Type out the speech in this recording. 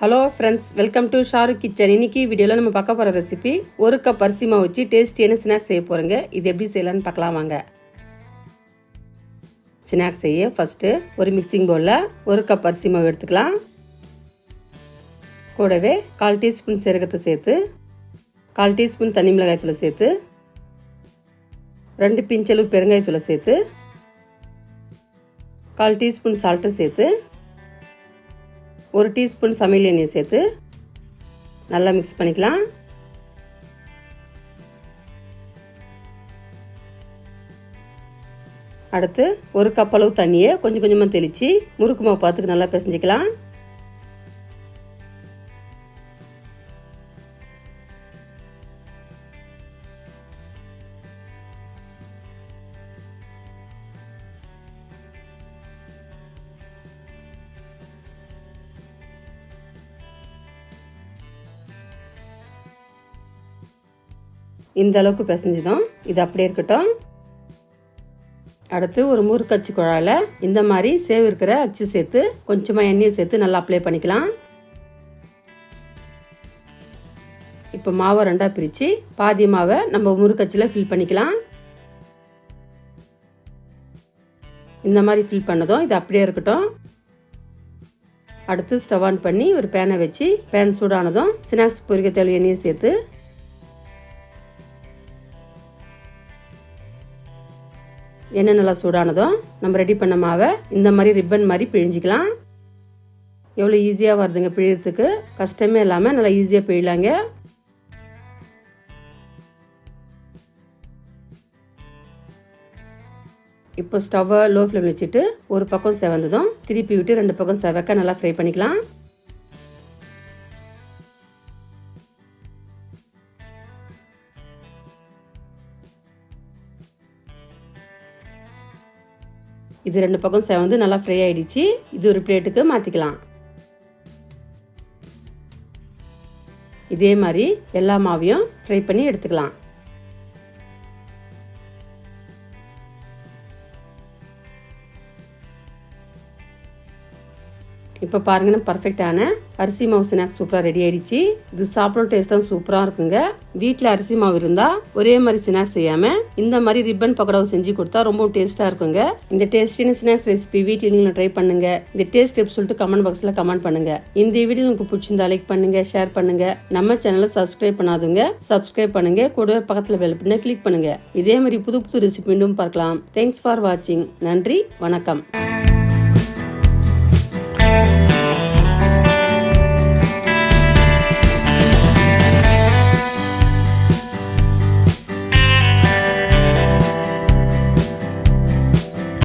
Hello friends welcome to Shahrukh kitchen இன்னைக்கு வீடியோவில் நம்ம பார்க்க போகிற ரெசிபி ஒரு கப் அரிசி மாவு வச்சு டேஸ்டியான ஸ்நாக்ஸ் செய்ய போகிறோங்க இது எப்படி செய்யலாம்னு பார்க்கலாம் வாங்க. ஸ்நாக்ஸ் செய்ய ஃபஸ்ட்டு ஒரு மிக்சிங் பவுலில் ஒரு கப் பரிசி மாவு எடுத்துக்கலாம். கூடவே கால் டீஸ்பூன் சீரகத்தை சேர்த்து கால் டீஸ்பூன் தனி மிளகாய்த்தூளை சேர்த்து ரெண்டு பிஞ்சளவு பெருங்காயத்தூளை சேர்த்து கால் டீஸ்பூன் சால்ட்டை சேர்த்து ஒரு டீஸ்பூன் சமையல் எண்ணெயை சேர்த்து நல்லா மிக்ஸ் பண்ணிக்கலாம். அடுத்து ஒரு கப் அளவு தண்ணியை கொஞ்சம் கொஞ்சமாக தெளித்து முறுக்கு மாவு பார்த்துக்கு நல்லா பிசைஞ்சிக்கலாம். இந்த அளவுக்கு பிசைஞ்சிடும் இது அப்படியே இருக்கட்டும். அடுத்து ஒரு முறுக்கச்சு குழாயில் இந்த மாதிரி சேவ் இருக்கிற அச்சு சேர்த்து கொஞ்சமாக எண்ணெயை சேர்த்து நல்லா அப்ளை பண்ணிக்கலாம். இப்போ மாவை ரெண்டாக பிரித்து பாதி மாவை நம்ம முறுக்கச்சில் ஃபில் பண்ணிக்கலாம். இந்த மாதிரி ஃபில் பண்ணதும் இது அப்படியே இருக்கட்டும். அடுத்து ஸ்டவ் ஆன் பண்ணி ஒரு பேனை வச்சு பேன் சூடானதும் ஸ்நாக்ஸ் பொரிக்க தேவை எண்ணெயை சேர்த்து எண்ணெய் நல்லா சூடானதோ நம்ம ரெடி பண்ண மாவை இந்த மாதிரி ரிப்பன் மாதிரி பிழிஞ்சிக்கலாம். எவ்வளோ ஈஸியாக வருதுங்க பிழியறதுக்கு? கஷ்டமே இல்லாமல் நல்லா ஈஸியாக பிழிலாங்க இப்போ ஸ்டவ்வை லோ ஃப்ளேம் வச்சுட்டு ஒரு பக்கம் செவந்ததும் திருப்பி விட்டு ரெண்டு பக்கம் செவக்க நல்லா ஃப்ரை பண்ணிக்கலாம். இது ரெண்டு பக்கம் செவந்து நல்லா ஃப்ரை ஆயிடுச்சு. இது ஒரு பிளேட்டுக்கு மாற்றிக்கலாம் இதே மாதிரி எல்லா மாவையும் ஃப்ரை பண்ணி எடுத்துக்கலாம். இப்போ பாருங்கன்னா பர்ஃபெக்டான அரிசி மாவு ஸ்நாக்ஸ் சூப்பராக ரெடி ஆயிடுச்சு. இது சாப்பிட டேஸ்ட்டும் சூப்பராக இருக்குங்க. வீட்டில் அரிசி மாவு இருந்தால் ஒரே மாதிரி ஸ்நாக்ஸ் செய்யாமல் இந்த மாதிரி ரிப்பன் பக்கோடாவை செஞ்சு கொடுத்தா ரொம்ப டேஸ்ட்டாக இருக்குங்க. இந்த டேஸ்டியான ஸ்நாக்ஸ் ரெசிபி வீட்டில் நீங்களும் ட்ரை பண்ணுங்க. இந்த டேஸ்ட் எப்படி சொல்லிட்டு கமெண்ட் பாக்ஸில் கமெண்ட் பண்ணுங்க. இந்த வீடியோ உங்களுக்கு பிடிச்சிருந்தா லைக் பண்ணுங்க ஷேர் பண்ணுங்க. நம்ம சேனலை சப்ஸ்கிரைப் பண்ணாதுங்க சப்ஸ்கிரைப் பண்ணுங்க. கூடவே பக்கத்தில் பெல் பண்ண கிளிக் பண்ணுங்க. இதே மாதிரி புது புது ரெசிபி மீண்டும் பார்க்கலாம். தேங்க்ஸ் ஃபார் வாட்சிங் நன்றி வணக்கம்.